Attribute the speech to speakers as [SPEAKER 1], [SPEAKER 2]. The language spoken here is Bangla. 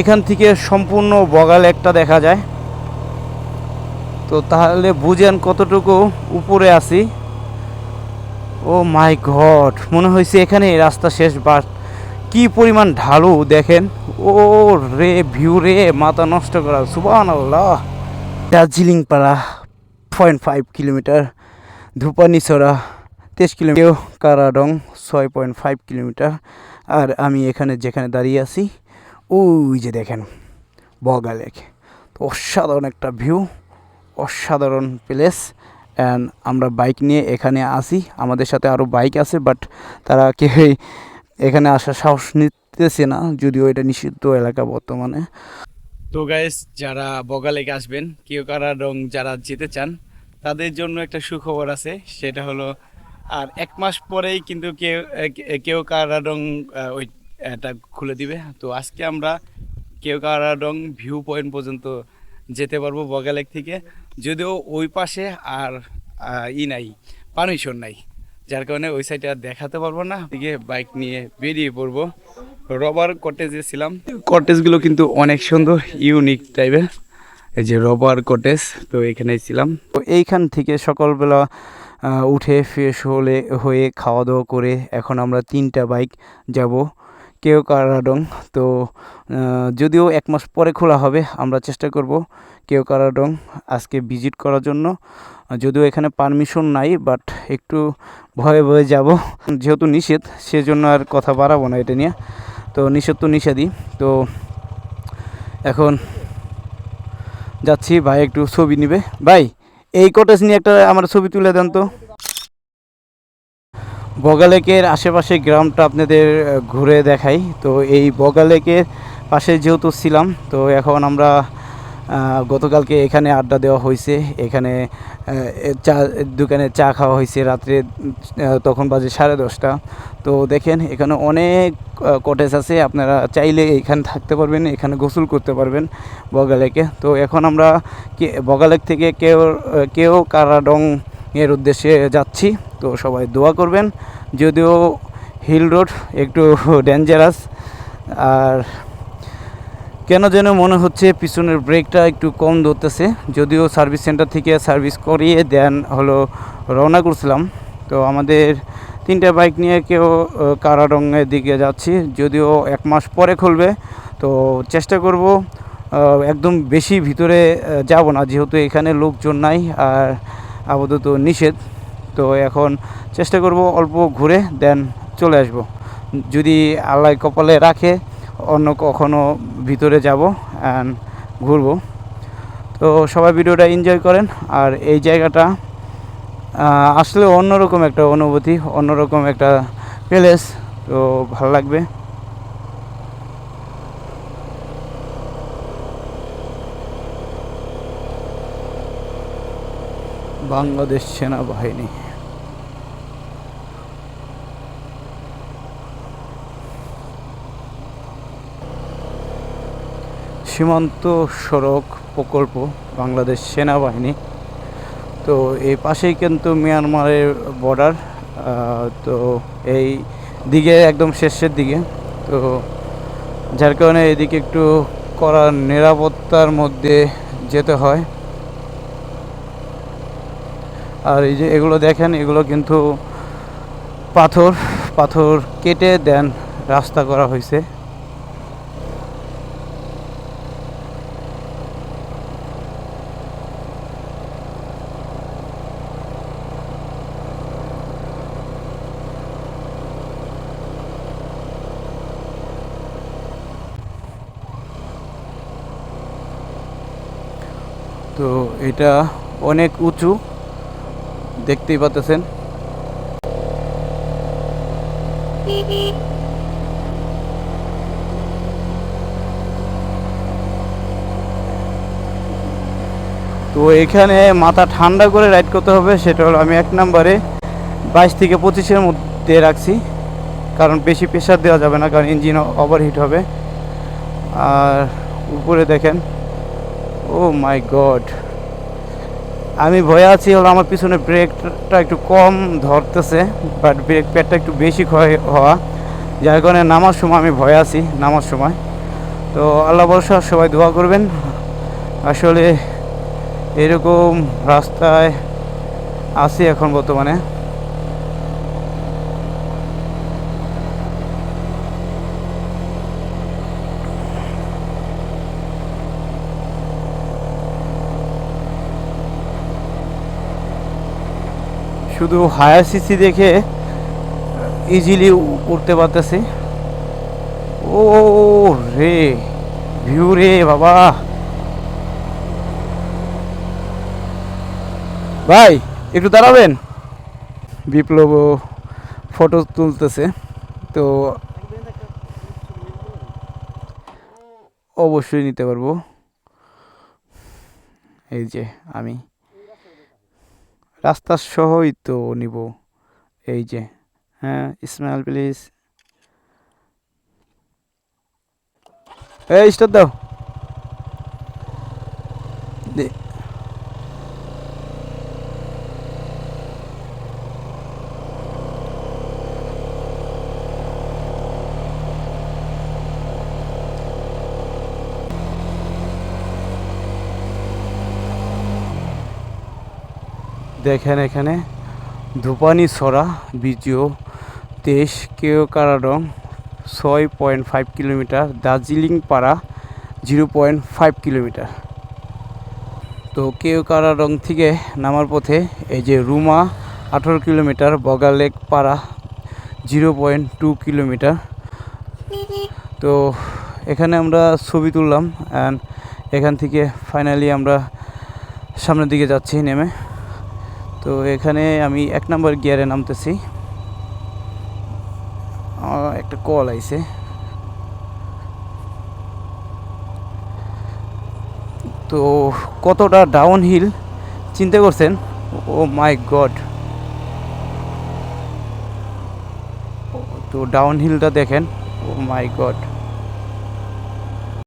[SPEAKER 1] এখান থেকে সম্পূর্ণ বগাল একটা দেখা যায়। তো তাহলে বুঝেন কতটুকু উপরে আছি। ও মাই গড, মনে হয়েছে এখানে রাস্তা শেষ, বাট কি পরিমাণ ঢালু দেখেন। ও রে, ভিউ রে, মাথা নষ্ট করা সুবান আল্লাহ দার্জিলিং পাড়া, পয়েন্ট ফাইভ কিলোমিটার ধূপানিছড়া তেইশ কিলোমিটার, কারাডং, ছয় পয়েন্ট ফাইভ কিলোমিটার। আর আমি এখানে যেখানে দাঁড়িয়ে আছি ওই যে দেখেন, বগা লেক। তো অসাধারণ একটা ভিউ অসাধারণ প্লেস অ্যান্ড আমরা বাইক নিয়ে এখানে আসি। আমাদের সাথে আরও বাইক আছে বাট তারা কেউই এখানে আসার সাহস নিতেছে না, যদিও এটা নিষিদ্ধ এলাকা বর্তমানে। তো গাইস যারা বগালেকে আসবেন, কেউ কারা রং যারা যেতে চান, তাদের জন্য একটা সুখবর আছে, সেটা হলো, আর এক মাস পরেই কিন্তু কেউ কেউ কারা রং ওই এটা খুলে দিবে। তো আজকে আমরা কেউ কারা রং ভিউ পয়েন্ট পর্যন্ত যেতে পারব বগালেক থেকে। যদিও ওই পাশে আর ই নাই, পারমিশন নাই। যার কারণে ওই সাইডে আর দেখাতে পারব না। দিকে বাইক নিয়ে বেরিয়ে পড়ব। রবার কটেজে ছিলাম। কটেজগুলো কিন্তু অনেক সুন্দর ইউনিক টাইপের এই যে রবার কটেজ তো এখানেই ছিলাম। তো এইখান থেকে সকালবেলা উঠে ফ্রেশ হলে, হয়ে খাওয়া দাওয়া করে এখন আমরা তিনটা বাইক যাব। কেউ কারাডং, তো যদিও এক মাস পরে খোলা হবে, আমরা চেষ্টা করব কেউ কারাডং আজকে ভিজিট করার জন্য। যদিও এখানে পারমিশন নাই, বাট একটু ভয়ে ভয়ে যাব। যেহেতু নিষেধ, সেজন্য আর কথা বাড়াবো না এটা নিয়ে। তো, নিষেধ তো নিষেধই, তো, এখন যাচ্ছি, ভাই একটু ছবি নিবে। ভাই, এই কটেজ নিয়ে একটা আমার ছবি তুলে দেন তো। বগালেকের আশেপাশে গ্রামটা আপনাদের ঘুরে দেখাই। তো এই বগালেকের পাশে যেহেতু ছিলাম, তো এখন আমরা গতকালকে এখানে আড্ডা দেওয়া হয়েছে। এখানে চা, দোকানে চা খাওয়া হয়েছে রাত্রে তখন বাজে সাড়ে দশটা। তো দেখেন, এখানে অনেক কটেজ আছে। আপনারা চাইলে এখানে থাকতে পারবেন, এখানে গোসল করতে পারবেন বগালেকে। তো এখন আমরা বগালেক থেকে কেউ কেউ কারাডং এর উদ্দেশ্যে যাচ্ছি। তো সবাই দোয়া করবেন। যদিও হিল রোড একটু ডেঞ্জারাস আর কেন যেন মনে হচ্ছে পিছনের ব্রেকটা একটু কম ধরতেছে। যদিও সার্ভিস সেন্টার থেকে সার্ভিস করিয়ে দেন হলো রওনা করছিলাম। তো আমাদের তিনটা বাইক নিয়ে কেউ কারারঙের দিকে যাচ্ছি। যদিও এক মাস পরে খুলবে। তো চেষ্টা করব একদম বেশি ভিতরে যাব না। যেহেতু এখানে লোকজন নাই। আর আপাতত নিষেধ। তো এখন চেষ্টা করব অল্প ঘুরে, দেন চলে আসব। যদি আল্লাহ কপালে রাখে, অন্য কখনো ভিতরে যাব অ্যান্ড ঘুরবো। তো সবাই ভিডিওটা এনজয় করেন, আর এই জায়গাটা আসলে অন্যরকম একটা অনুভূতি, অন্যরকম একটা প্লেস তো ভালো লাগবে। বাংলাদেশ সেনাবাহিনী। সীমান্ত সড়ক প্রকল্প, বাংলাদেশ সেনাবাহিনী। তো এই পাশেই কিন্তু মিয়ানমারের বর্ডার তো এই দিকে একদম শেষের দিকে। তো যার কারণে এদিকে একটু কড়া নিরাপত্তার মধ্যে যেতে হয়। আর এই যে এগুলো দেখেন, এগুলো কিন্তু পাথর পাথর কেটে দেন, রাস্তা করা হয়েছে। তো এটা অনেক উঁচু। দেখতেই পাচ্ছেন। তো এখানে মাথা ঠান্ডা করে রাইড করতে হবে, সেটা হলো আমি এক নম্বরে বাইশ থেকে পঁচিশের মধ্যে রাখছি, কারণ বেশি প্রেশার দেওয়া যাবে না, কারণ ইঞ্জিন ওভারহিট হবে। আর উপরে দেখেন ও মাই গড আমি ভয়ে আছি, হলো আমার পিছনে ব্রেকটা একটু কম ধরতেছে বাট ব্রেক প্যাডটা একটু বেশি ক্ষয় হওয়া। যার কারণে নামার সময় আমি ভয়ে আছি, নামার সময়। তো আল্লাহ বর্ষা সবাই দোয়া করবেন। আসলে এরকম রাস্তায় আছি এখন বর্তমানে। শুধু হায়ার সিসি দেখে ইজিলি উঠতে পারতেছি। ও রে ভিউ রে বাবা। ভাই, একটু দাঁড়াবেন? বিপ্লব ফটো তুলতেছে, তো অবশ্যই নিতে পারব। এই যে, আমি রাস্তার সহই তো নিব। এই যে হ্যাঁ ইসমাইল প্লিজ এই স্টার দাও। দেখেন এখানে ধূপানি সরা বিজিও দেশ কেও কারাডং ছয় পয়েন্ট ফাইভ কিলোমিটার, দার্জিলিং পাড়া জিরো পয়েন্ট ফাইভ কিলোমিটার। তো কেও কারাডং থেকে নামার পথে এই যে রুমা আঠারো কিলোমিটার বগালেক পাড়া জিরো পয়েন্ট টু কিলোমিটার। তো এখানে আমরা ছবি তুললাম অ্যান্ড এখান থেকে ফাইনালি আমরা সামনের দিকে যাচ্ছি, নেমে। তো এখানে আমি এক নম্বর গিয়ারে নামতেছি। একটা কল আইছে। তো কতটা ডাউন হিল চিন্তা করছেন? ও মাই গড। তো ডাউন হিলটা দেখেন, ও মাই গড।